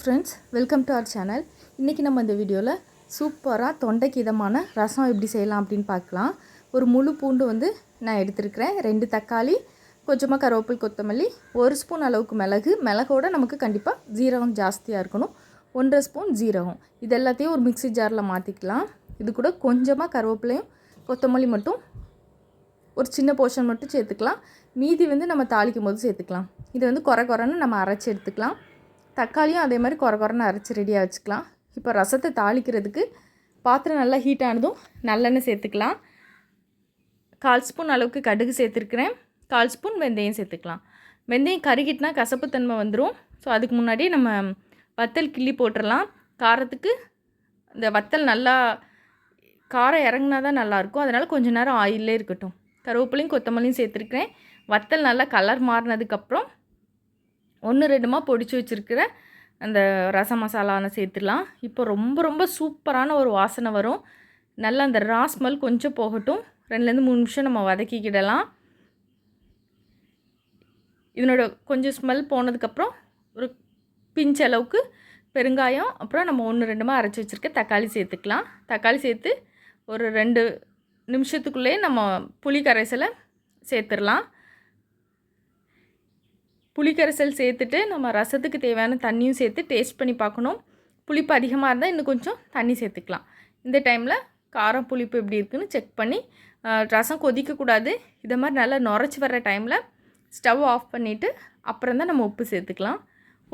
Friends welcome to our channel இன்றைக்கி நம்ம இந்த வீடியோவில் சூப்பராக தொண்டைக்கு இதமான ரசம் எப்படி செய்யலாம் அப்படின்னு பார்க்கலாம். ஒரு முழு பூண்டு வந்து நான் எடுத்திருக்கிறேன். ரெண்டு தக்காளி கொஞ்சமாக கருவேப்பில் கொத்தமல்லி ஒரு ஸ்பூன் அளவுக்கு மிளகு. மிளகோட நமக்கு கண்டிப்பாக ஜீரகம் ஜாஸ்தியாக இருக்கணும். ஒன்றரை ஸ்பூன் ஜீரகம். இது எல்லாத்தையும் ஒரு மிக்ஸி ஜாரில் மாற்றிக்கலாம் இது கூட கொஞ்சமாக கருவேப்பிலையும் கொத்தமல்லி மட்டும் ஒரு சின்ன போர்ஷன் மட்டும் சேர்த்துக்கலாம். மீதி வந்து நம்ம தாளிக்கும் போது சேர்த்துக்கலாம். இது வந்து குறை குறைன்னு நம்ம அரைச்சி எடுத்துக்கலாம். தக்காளியும் அதே மாதிரி குறை குறைன்னு அரைச்சி ரெடியாக வச்சுக்கலாம். இப்போ ரசத்தை தாளிக்கிறதுக்கு பாத்திரம் நல்லா ஹீட் ஆனதும் நல்லெண்ணெய் சேர்த்துக்கலாம். கால் ஸ்பூன் அளவுக்கு கடுகு சேர்த்துருக்குறேன். கால் ஸ்பூன் வெந்தயம் சேர்த்துக்கலாம். வெந்தயம் கருகிட்டுனா கசப்புத்தன்மை வந்துடும் ஸோ அதுக்கு முன்னாடியே நம்ம வத்தல் கிள்ளி போட்டுடலாம் காரத்துக்கு இந்த வத்தல் நல்லா காரம் இறங்குனா தான் நல்லாயிருக்கும். அதனால் கொஞ்ச நேரம் ஆயிலே இருக்கட்டும். கருவேப்பிலையும் கொத்தமல்லியும் சேர்த்துருக்கிறேன். வத்தல் நல்லா கலர் மாறினதுக்கப்புறம் ஒன்று ரெண்டுமா பொடிச்சு வச்சுருக்கிற அந்த ரச மசாலாவை சேர்த்துடலாம். இப்போ ரொம்ப ரொம்ப சூப்பரான ஒரு வாசனை வரும். நல்லா அந்த ரா ஸ்மெல் கொஞ்சம் போகட்டும். ரெண்டுலேருந்து மூணு நிமிஷம் நம்ம வதக்கிக்கிடலாம். இதனோட கொஞ்சம் ஸ்மெல் போனதுக்கப்புறம் ஒரு பிஞ்ச் அளவுக்கு பெருங்காயம் அப்புறம் நம்ம ஒன்று ரெண்டுமா அரைச்சி வச்சுருக்க தக்காளி சேர்த்துக்கலாம். தக்காளி சேர்த்து ஒரு ரெண்டு நிமிஷத்துக்குள்ளேயே நம்ம புளி கரைசலை சேர்த்துடலாம். புளிக்கரைசல் சேர்த்துட்டு நம்ம ரசத்துக்கு தேவையான தண்ணியும் சேர்த்து டேஸ்ட் பண்ணி பார்க்கணும். புளிப்பு அதிகமாக இருந்தால் இன்னும் கொஞ்சம் தண்ணி சேர்த்துக்கலாம். இந்த டைமில் காரம் புளிப்பு எப்படி இருக்குன்னு செக் பண்ணி ரசம் கொதிக்கக்கூடாது இதை மாதிரி நல்லா நுரைச்சி வர்ற டைமில் ஸ்டவ் ஆஃப் பண்ணிவிட்டு அப்புறம் தான் நம்ம உப்பு சேர்த்துக்கலாம்.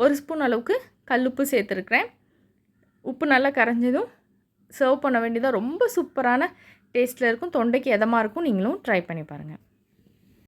ஒரு ஸ்பூன் அளவுக்கு கல்லுப்பு சேர்த்துருக்குறேன். உப்பு நல்லா கரைஞ்சதும் சர்வ் பண்ண வேண்டியதாக ரொம்ப சூப்பரான டேஸ்ட்டில் இருக்கும். தொண்டைக்கு எதமாக இருக்கும். நீங்களும் ட்ரை பண்ணி பாருங்கள்